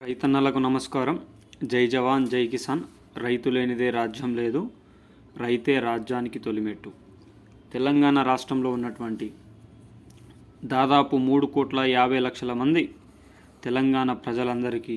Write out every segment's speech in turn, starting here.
రైతన్నలకు నమస్కారం. జై జవాన్ జై కిసాన్. రైతు లేనిదే రాజ్యం లేదు. రైతే రాజ్యానికి తొలిమెట్టు. తెలంగాణ రాష్ట్రంలో ఉన్నటువంటి దాదాపు మూడు కోట్ల యాభై లక్షల మంది తెలంగాణ ప్రజలందరికీ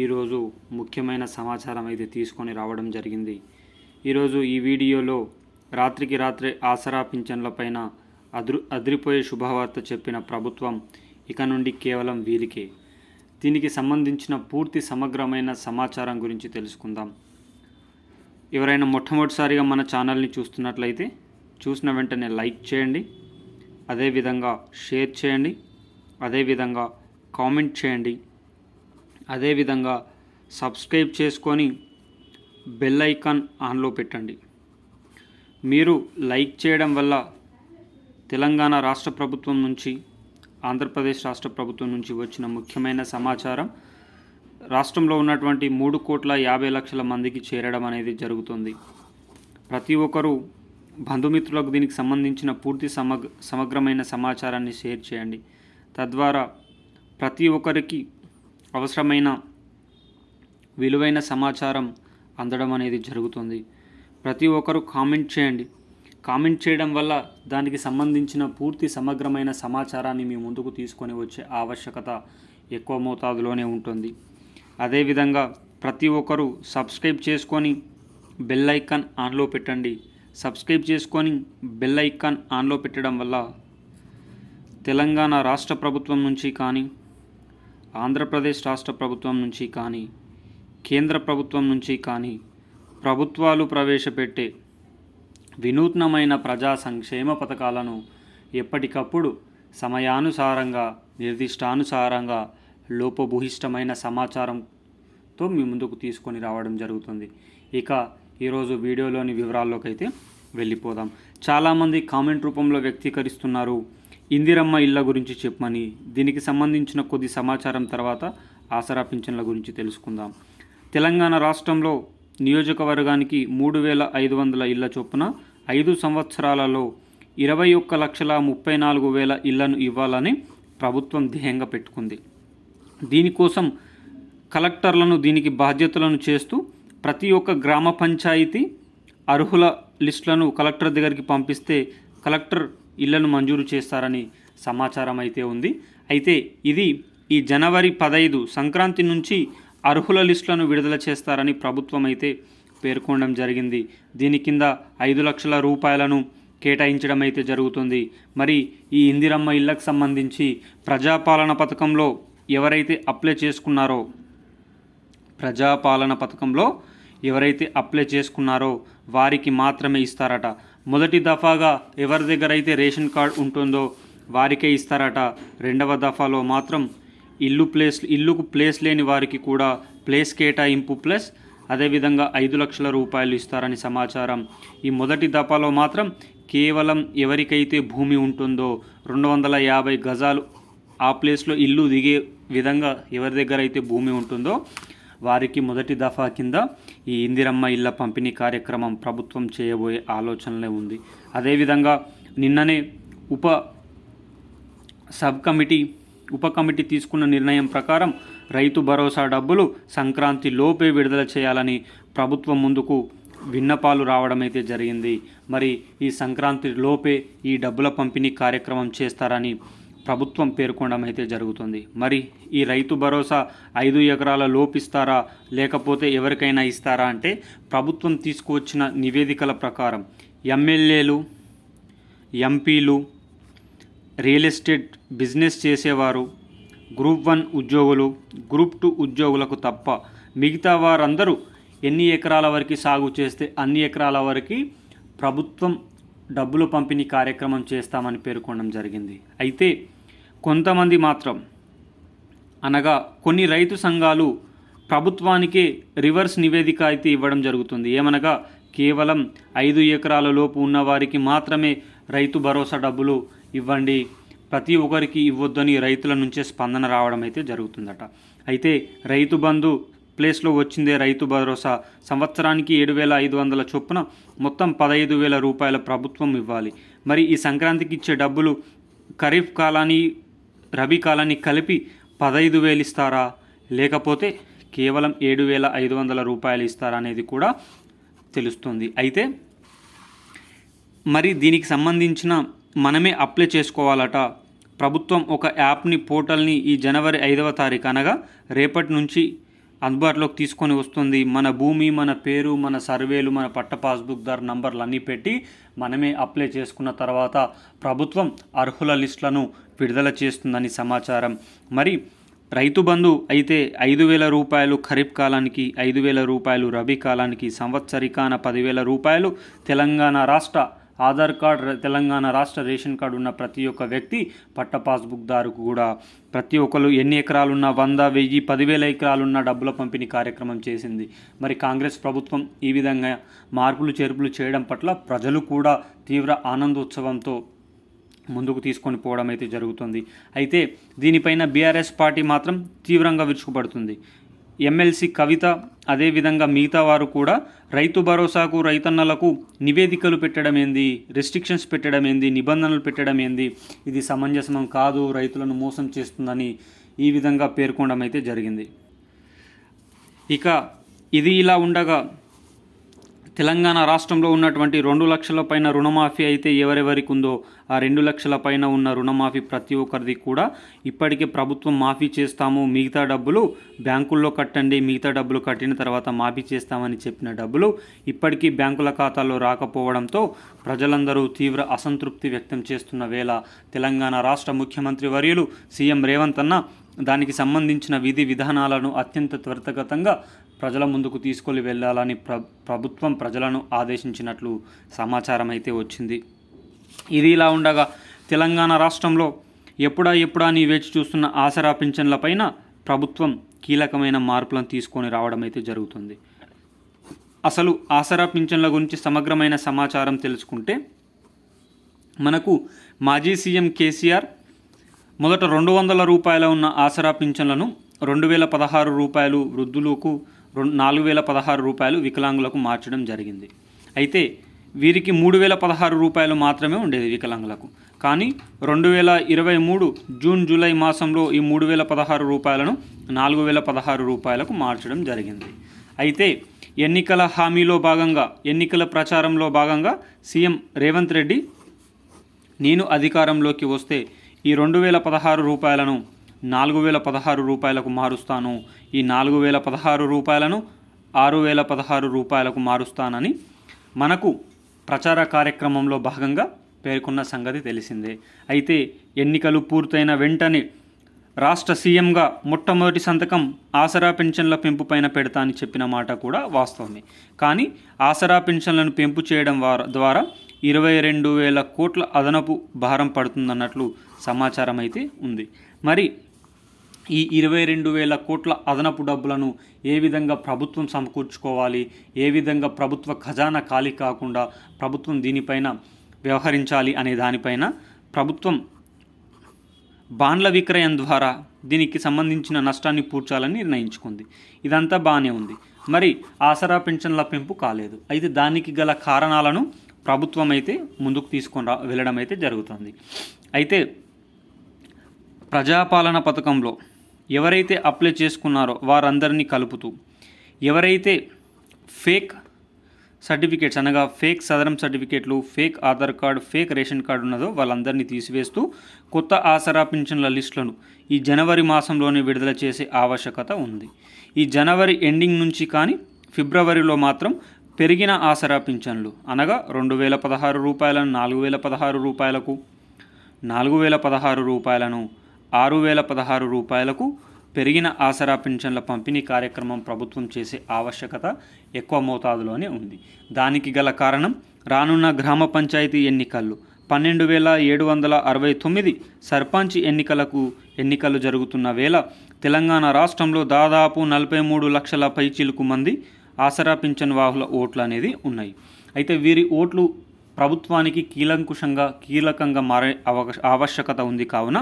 ఈరోజు ముఖ్యమైన సమాచారం అయితే తీసుకొని రావడం జరిగింది. ఈరోజు ఈ వీడియోలో రాత్రికి రాత్రే ఆసరా పింఛన్లపైన అదృ అదిరిపోయే శుభవార్త చెప్పిన ప్రభుత్వం ఇక నుండి కేవలం వీరికే. దీనికి సంబంధించిన పూర్తి సమగ్రమైన సమాచారం గురించి తెలుసుకుందాం. ఎవరైనా మొట్టమొదటిసారిగా మన ఛానల్ని చూస్తున్నట్లయితే చూసిన వెంటనే లైక్ చేయండి అదేవిధంగా షేర్ చేయండి అదేవిధంగా కామెంట్ చేయండి అదేవిధంగా సబ్స్క్రైబ్ చేసుకొని బెల్ ఐకాన్ ఆన్లో పెట్టండి. మీరు లైక్ చేయడం వల్ల తెలంగాణ రాష్ట్ర ప్రభుత్వం నుంచి ఆంధ్రప్రదేశ్ రాష్ట్ర ప్రభుత్వం నుంచి వచ్చిన ముఖ్యమైన సమాచారం రాష్ట్రంలో ఉన్నటువంటి మూడు కోట్ల యాభై లక్షల మందికి చేరడం అనేది జరుగుతుంది. ప్రతి ఒక్కరూ బంధుమిత్రులకు దీనికి సంబంధించిన పూర్తి సమగ్ సమగ్రమైన సమాచారాన్ని షేర్ చేయండి. తద్వారా ప్రతి ఒక్కరికి అవసరమైన విలువైన సమాచారం అందడం అనేది జరుగుతుంది. ప్రతి ఒక్కరూ కామెంట్ చేయండి. కామెంట్ చేయడం వల్ల దానికి సంబంధించిన పూర్తి సమగ్రమైన సమాచారాన్ని మీ ముందుకు తీసుకొని వచ్చే ఆవశ్యకత ఎక్కువ మోతాదులోనే ఉంటుంది. అదేవిధంగా ప్రతి ఒక్కరూ సబ్స్క్రైబ్ చేసుకొని బెల్ ఐకాన్ ఆన్లో పెట్టండి. సబ్స్క్రైబ్ చేసుకొని బెల్ ఐకాన్ ఆన్లో పెట్టడం వల్ల తెలంగాణ రాష్ట్ర ప్రభుత్వం నుంచి కానీ ఆంధ్రప్రదేశ్ రాష్ట్ర ప్రభుత్వం నుంచి కానీ కేంద్ర ప్రభుత్వం నుంచి కానీ ప్రభుత్వాలు ప్రవేశపెట్టే వినూత్నమైన ప్రజా సంక్షేమ పథకాలను ఎప్పటికప్పుడు సమయానుసారంగా నిర్దిష్టానుసారంగా లోపభూయిష్టమైన సమాచారంతో మీ ముందుకు తీసుకొని రావడం జరుగుతుంది. ఇక ఈరోజు వీడియోలోని వివరాల్లోకి అయితే వెళ్ళిపోదాం. చాలామంది కామెంట్ రూపంలో వ్యక్తీకరిస్తున్నారు ఇందిరమ్మ ఇళ్ళ గురించి చెప్పమని. దీనికి సంబంధించిన కొద్ది సమాచారం తర్వాత ఆసరా పింఛన్ల గురించి తెలుసుకుందాం. తెలంగాణ రాష్ట్రంలో నియోజకవర్గానికి మూడు వేల ఐదు వందల ఇళ్ళ చొప్పున ఐదు సంవత్సరాలలో ఇరవై ఒక్క లక్షల ముప్పై నాలుగు వేల ఇళ్ళను ఇవ్వాలని ప్రభుత్వం ధ్యేయంగా పెట్టుకుంది. దీనికోసం కలెక్టర్లను దీనికి బాధ్యతలను చేస్తూ ప్రతి ఒక్క గ్రామ పంచాయతీ అర్హుల లిస్టులను కలెక్టర్ దగ్గరికి పంపిస్తే కలెక్టర్ ఇళ్ళను మంజూరు చేస్తారని సమాచారం అయితే ఉంది. అయితే ఇది ఈ జనవరి పదైదు సంక్రాంతి నుంచి అర్హుల లిస్టులను విడుదల చేస్తారని ప్రభుత్వం అయితే పేర్కొనడం జరిగింది. దీని కింద ఐదు లక్షల రూపాయలను కేటాయించడం అయితే జరుగుతుంది. మరి ఈ ఇందిరమ్మ ఇళ్ళకు సంబంధించి ప్రజాపాలన పథకంలో ఎవరైతే అప్లై చేసుకున్నారో ప్రజాపాలన పథకంలో ఎవరైతే అప్లై చేసుకున్నారో వారికి మాత్రమే ఇస్తారట. మొదటి దఫాగా ఎవరి దగ్గర అయితే రేషన్ కార్డు ఉంటుందో వారికే ఇస్తారట. రెండవ దఫాలో మాత్రం ఇల్లు ప్లేస్ ఇల్లుకు ప్లేస్ లేని వారికి కూడా ప్లేస్ కేటాయింపు ప్లస్ అదేవిధంగా ఐదు లక్షల రూపాయలు ఇస్తారని సమాచారం. ఈ మొదటి దఫాలో మాత్రం కేవలం ఎవరికైతే భూమి ఉంటుందో రెండు వందల యాభై గజాలు ఆ ప్లేస్లో ఇల్లు దిగే విధంగా ఎవరి దగ్గర అయితే భూమి ఉంటుందో వారికి మొదటి దఫా కింద ఈ ఇందిరమ్మ ఇళ్ళ పంపిణీ కార్యక్రమం ప్రభుత్వం చేయబోయే ఆలోచనలే ఉంది. అదేవిధంగా నిన్ననే ఉప సబ్ కమిటీ ఉప కమిటీ తీసుకున్న నిర్ణయం ప్రకారం రైతు భరోసా డబ్బులు సంక్రాంతి లోపే విడుదల చేయాలని ప్రభుత్వం ముందుకు విన్నపాలు రావడం అయితే జరిగింది. మరి ఈ సంక్రాంతి లోపే ఈ డబ్బుల పంపిణీ కార్యక్రమం చేస్తారని ప్రభుత్వం పేర్కొనడం అయితే జరుగుతుంది. మరి ఈ రైతు భరోసా ఐదు ఎకరాల లోపిస్తారా లేకపోతే ఎవరికైనా ఇస్తారా అంటే ప్రభుత్వం తీసుకువచ్చిన నివేదికల ప్రకారం ఎమ్మెల్యేలు ఎంపీలు రియల్ ఎస్టేట్ బిజినెస్ చేసేవారు గ్రూప్ వన్ ఉద్యోగులు గ్రూప్ టూ ఉద్యోగులకు తప్ప మిగతా వారందరూ ఎన్ని ఎకరాల వరకు సాగు చేస్తే అన్ని ఎకరాల వరకు ప్రభుత్వం డబ్బులు పంపిణీ కార్యక్రమం చేస్తామని పేర్కొనడం జరిగింది. అయితే కొంతమంది మాత్రం అనగా కొన్ని రైతు సంఘాలు ప్రభుత్వానికే రివర్స్ నివేదిక అయితే ఇవ్వడం జరుగుతుంది. ఏమనగా కేవలం ఐదు ఎకరాల లోపు ఉన్న వారికి మాత్రమే రైతు భరోసా డబ్బులు ఇవ్వండి. ప్రతి ఒక్కరికి ఇవ్వొద్దని రైతుల నుంచే స్పందన రావడం అయితే జరుగుతుందట. అయితే రైతు బంధు ప్లేస్లో వచ్చిందే రైతు భరోసా. సంవత్సరానికి ఏడు వేల ఐదు వందల చొప్పున మొత్తం పదహైదు వేల రూపాయల ప్రభుత్వం ఇవ్వాలి. మరి ఈ సంక్రాంతికి ఇచ్చే డబ్బులు ఖరీఫ్ కాలాన్ని రబీ కాలాన్ని కలిపి పదహైదు వేలు ఇస్తారా? లేకపోతే కేవలం ఏడు వేల ఐదు వందల రూపాయలు ఇస్తారా అనేది కూడా తెలుస్తుంది. అయితే మరి దీనికి సంబంధించిన మనమే అప్లై చేసుకోవాలట. ప్రభుత్వం ఒక యాప్ని పోర్టల్ని ఈ జనవరి ఐదవ తారీఖు అనగా రేపటి నుంచి అందుబాటులోకి తీసుకొని వస్తుంది. మన భూమి మన పేరు మన సర్వేలు మన పట్ట పాస్బుక్ దారు నంబర్లు అన్నీ పెట్టి మనమే అప్లై చేసుకున్న తర్వాత ప్రభుత్వం అర్హుల లిస్టులను విడుదల చేస్తుందని సమాచారం. మరి రైతు బంధు అయితే ఐదు వేల రూపాయలు ఖరీఫ్ కాలానికి ఐదు వేల రూపాయలు రబీ కాలానికి సంవత్సరికాన పదివేల రూపాయలు తెలంగాణ రాష్ట్ర ఆధార్ కార్డ్ ర- తెలంగాణ రాష్ట్ర రేషన్ కార్డు ఉన్న ప్రతి ఒక్క వ్యక్తి పట్ట పాస్బుక్ దారుకు కూడా ప్రతి ఒక్కరు ఎన్ని ఎకరాలున్న వంద వెయ్యి పదివేల ఎకరాలున్న డబ్బుల పంపిణీ కార్యక్రమం చేసింది. మరి కాంగ్రెస్ ప్రభుత్వం ఈ విధంగా మార్పులు చేర్పులు చేయడం పట్ల ప్రజలు కూడా తీవ్ర ఆనందోత్సవంతో ముందుకు తీసుకొని పోవడం అయితే జరుగుతుంది. అయితే దీనిపైన బీఆర్ఎస్ పార్టీ మాత్రం తీవ్రంగా విరుచుకుపడుతుంది. ఎమ్మెల్సీ కవిత అదేవిధంగా మిగతా వారు కూడా రైతు భరోసాకు రైతన్నలకు నివేదికలు పెట్టడం ఏంది? రెస్ట్రిక్షన్స్ పెట్టడం ఏంది? నిబంధనలు పెట్టడం ఏంది? ఇది సమంజసం కాదు రైతులను మోసం చేస్తుందని ఈ విధంగా పేర్కొనడం అయితే జరిగింది. ఇక ఇది ఇలా ఉండగా తెలంగాణ రాష్ట్రంలో ఉన్నటువంటి రెండు లక్షల పైన రుణమాఫీ అయితే ఎవరెవరికి ఉందో ఆ రెండు లక్షల పైన ఉన్న రుణమాఫీ ప్రతి ఒక్కరిది కూడా ఇప్పటికే ప్రభుత్వం మాఫీ చేస్తాము మిగతా డబ్బులు బ్యాంకుల్లో కట్టండి మిగతా డబ్బులు కట్టిన తర్వాత మాఫీ చేస్తామని చెప్పిన డబ్బులు ఇప్పటికీ బ్యాంకుల ఖాతాల్లో రాకపోవడంతో ప్రజలందరూ తీవ్ర అసంతృప్తి వ్యక్తం చేస్తున్న వేళ తెలంగాణ రాష్ట్ర ముఖ్యమంత్రి వర్యులు సీఎం రేవంత్ అన్న దానికి సంబంధించిన విధి విధానాలను అత్యంత త్వరితగతంగా ప్రజల ముందుకు తీసుకొని వెళ్ళాలని ప్ర ప్రభుత్వం ప్రజలను ఆదేశించినట్లు సమాచారం అయితే వచ్చింది. ఇది ఇలా ఉండగా తెలంగాణ రాష్ట్రంలో ఎప్పుడా ఎప్పుడా అని వేచి చూస్తున్న ఆసరా పింఛన్లపైన ప్రభుత్వం కీలకమైన మార్పులను తీసుకొని రావడం అయితే జరుగుతుంది. అసలు ఆసరా పింఛన్ల గురించి సమగ్రమైన సమాచారం తెలుసుకుంటే మనకు మాజీ సీఎం కేసీఆర్ మొదట రెండు వందల రూపాయల ఉన్న ఆసరా పింఛన్లను రెండు వేల పదహారు రూపాయలు వృద్ధులకు రెండు నాలుగు వేల పదహారు రూపాయలు వికలాంగులకు మార్చడం జరిగింది. అయితే వీరికి మూడు వేల పదహారు రూపాయలు మాత్రమే ఉండేది వికలాంగులకు. కానీ రెండు వేల ఇరవై మూడు జూన్ జూలై మాసంలో ఈ మూడు వేల పదహారు రూపాయలను నాలుగు వేల పదహారు రూపాయలకు మార్చడం జరిగింది. అయితే ఎన్నికల హామీలో భాగంగా ఎన్నికల ప్రచారంలో భాగంగా సీఎం రేవంత్ రెడ్డి నేను అధికారంలోకి వస్తే ఈ రెండు వేల పదహారు రూపాయలను నాలుగు వేల పదహారు రూపాయలకు మారుస్తాను. ఈ నాలుగు వేల పదహారు రూపాయలను ఆరు వేల పదహారు రూపాయలకు మారుస్తానని మనకు ప్రచార కార్యక్రమంలో భాగంగా పేర్కొన్న సంగతి తెలిసిందే. అయితే ఎన్నికలు పూర్తయిన వెంటనే రాష్ట్ర సీఎంగా మొట్టమొదటి సంతకం ఆసరా పెన్షన్ల పెంపుపైన పెడతా అని చెప్పిన మాట కూడా వాస్తవమే. కానీ ఆసరా పెన్షన్లను పెంపు చేయడం ద్వారా ఇరవై రెండు వేల కోట్ల అదనపు భారం పడుతుందన్నట్లు సమాచారం అయితే ఉంది. మరి ఈ ఇరవై రెండు వేల కోట్ల అదనపు డబ్బులను ఏ విధంగా ప్రభుత్వం సమకూర్చుకోవాలి? ఏ విధంగా ప్రభుత్వ ఖజానా ఖాళీ కాకుండా ప్రభుత్వం దీనిపైన వ్యవహరించాలి అనే దానిపైన ప్రభుత్వం బాండ్ల విక్రయం ద్వారా దీనికి సంబంధించిన నష్టాన్ని పూడ్చాలని నిర్ణయించుకుంది. ఇదంతా బాగానే ఉంది. మరి ఆసరా పెన్షన్ల పెంపు కాలేదు. అయితే దానికి గల కారణాలను ప్రభుత్వం అయితే ముందుకు తీసుకొని రా వెళ్ళడం అయితే జరుగుతుంది. అయితే ప్రజాపాలన పథకంలో ఎవరైతే అప్లై చేసుకున్నారో వారందరినీ కలుపుతూ ఎవరైతే ఫేక్ సర్టిఫికేట్స్ అనగా ఫేక్ సదరం సర్టిఫికేట్లు fake Aadhaar card fake ration card ఉన్నదో వాళ్ళందరినీ తీసివేస్తూ కొత్త ఆసరా పింఛన్ల లిస్టులను ఈ జనవరి మాసంలోనే విడుదల చేసే ఆవశ్యకత ఉంది. ఈ జనవరి ఎండింగ్ నుంచి కానీ ఫిబ్రవరిలో మాత్రం పెరిగిన ఆసరా పింఛన్లు అనగా రెండు వేల పదహారు రూపాయలను నాలుగు వేల పదహారు రూపాయలకు నాలుగు వేల పదహారు రూపాయలను ఆరు వేల పదహారు రూపాయలకు పెరిగిన ఆసరా పింఛన్ల పంపిణీ కార్యక్రమం ప్రభుత్వం చేసే ఆవశ్యకత ఎక్కువ మోతాదులోనే ఉంది. దానికి గల కారణం రానున్న గ్రామ పంచాయతీ ఎన్నికలు పన్నెండు వేల ఏడు వందల అరవై తొమ్మిది సర్పంచ్ ఎన్నికలకు ఎన్నికలు జరుగుతున్న వేళ తెలంగాణ రాష్ట్రంలో దాదాపు నలభై మూడు లక్షల పైచిలుకు మంది ఆసరా పింఛన్ వాహుల ఓట్లు అనేది ఉన్నాయి. అయితే వీరి ఓట్లు ప్రభుత్వానికి కీలంకుషంగా కీలకంగా మారే అవ ఆవశ్యకత ఉంది కావున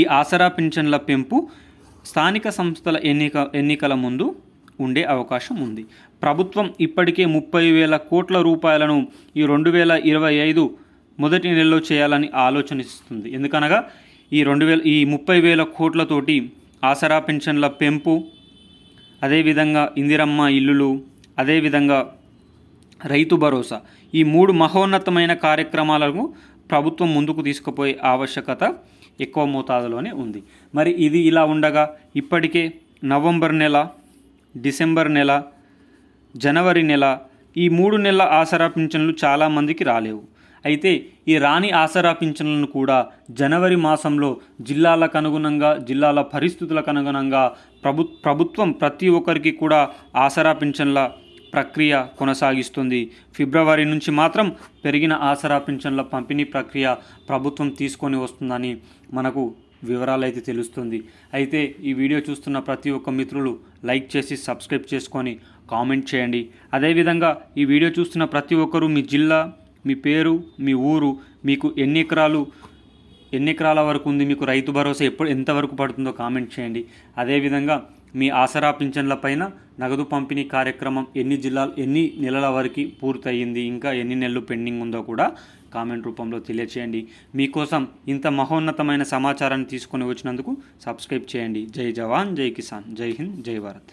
ఈ ఆసరా పింఛన్ల పెంపు స్థానిక సంస్థల ఎన్నిక ఎన్నికల ముందు ఉండే అవకాశం ఉంది. ప్రభుత్వం ఇప్పటికే ముప్పై వేల కోట్ల రూపాయలను ఈ రెండు వేల ఇరవై ఐదు మొదటి నెలలో చేయాలని ఆలోచనిస్తుంది. ఎందుకనగా ఈ రెండు వేల ఈ ముప్పై వేల కోట్లతోటి ఆసరా పెన్షన్ల పెంపు అదేవిధంగా ఇందిరమ్మ ఇల్లులు అదేవిధంగా రైతు భరోసా ఈ మూడు మహోన్నతమైన కార్యక్రమాలను ప్రభుత్వం ముందుకు తీసుకుపోయే ఆవశ్యకత ఎక్కువ మోతాదులోనే ఉంది. మరి ఇది ఇలా ఉండగా ఇప్పటికే నవంబర్ నెల డిసెంబర్ నెల జనవరి నెల ఈ మూడు నెలల ఆసరా పింఛన్లు చాలామందికి రాలేవు. అయితే ఈ రాని ఆసరా పింఛన్లను కూడా జనవరి మాసంలో జిల్లాలకు అనుగుణంగా జిల్లాల పరిస్థితులకు అనుగుణంగా ప్రభు ప్రభుత్వం ప్రతి ఒక్కరికి కూడా ఆసరా పింఛన్ల ప్రక్రియ కొనసాగిస్తుంది. ఫిబ్రవరి నుంచి మాత్రం పెరిగిన ఆసరా పింఛన్ల పంపిణీ ప్రక్రియ ప్రభుత్వం తీసుకొని వస్తుందని మనకు వివరాలు అయితే తెలుస్తుంది. అయితే ఈ వీడియో చూస్తున్న ప్రతి ఒక్క మిత్రులు లైక్ చేసి సబ్స్క్రైబ్ చేసుకొని కామెంట్ చేయండి. అదేవిధంగా ఈ వీడియో చూస్తున్న ప్రతి ఒక్కరూ మీ జిల్లా మీ పేరు మీ ఊరు మీకు ఎన్ని ఎకరాలు ఎన్ని ఎకరాల వరకు ఉంది మీకు రైతు భరోసా ఎప్పుడు ఎంతవరకు పడుతుందో కామెంట్ చేయండి. అదేవిధంగా మీ ఆసరా పింఛన్లపైన నగదు పంపిణీ కార్యక్రమం ఎన్ని జిల్లాలు ఎన్ని నెలల వరకు పూర్తయింది ఇంకా ఎన్ని నెలలు పెండింగ్ ఉందో కూడా కామెంట్ రూపంలో తెలియచేయండి. మీకోసం ఇంత మహోన్నతమైన సమాచారాన్ని తీసుకొని వచ్చినందుకు సబ్స్క్రైబ్ చేయండి. జై జవాన్ జై కిసాన్. జై హింద్ జై భారత్.